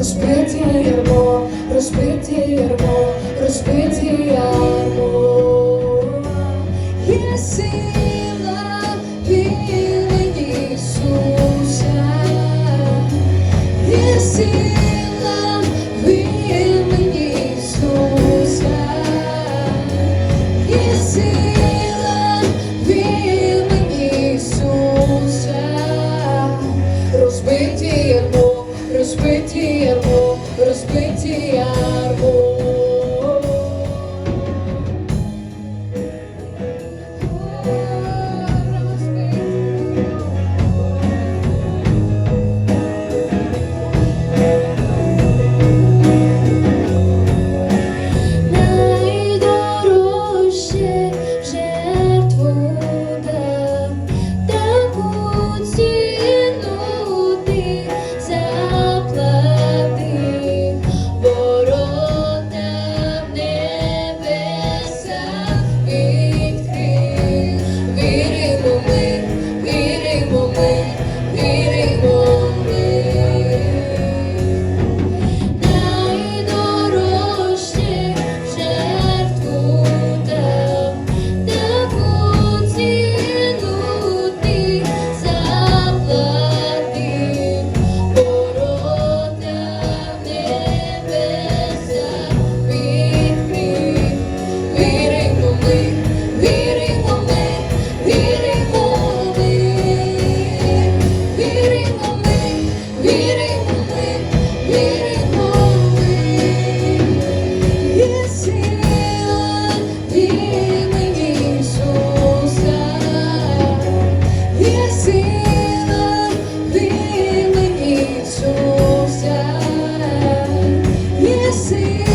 розбиті ярмо, розбиті ярмо, розбиті see.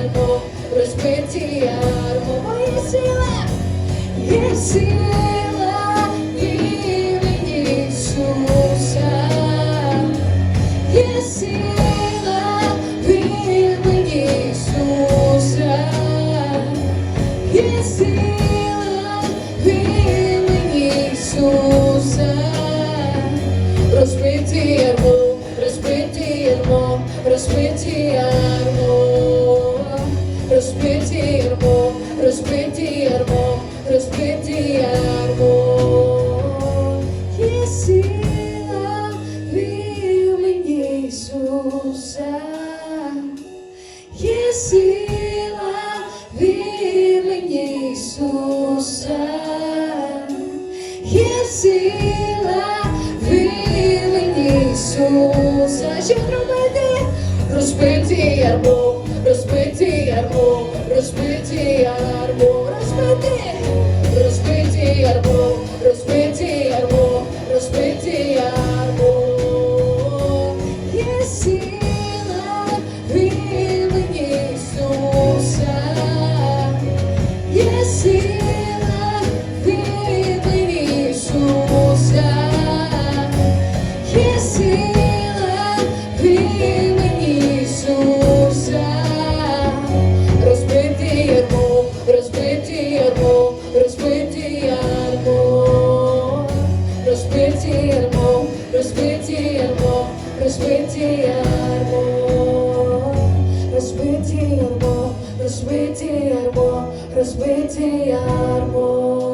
ярмо, розбиті ярмо, мої сила, є сила імені Ісуса, є сила імені Ісуса, є сила імені Ісуса, розбиті ярмо, розбиті ярмо, розбиті ярмо. відкритий армон. Є сила, мені, Ісуса. Є сила, вір мені, Ісуса. Є сила, вір мені, Ісуса. Ще? Розбитий ярмо, розбитий ярмо, розбитий ярмо, розбитий Sweetie, I. розбиті ярмо, розбиті ярмо, розбиті ярмо, розбиті ярмо.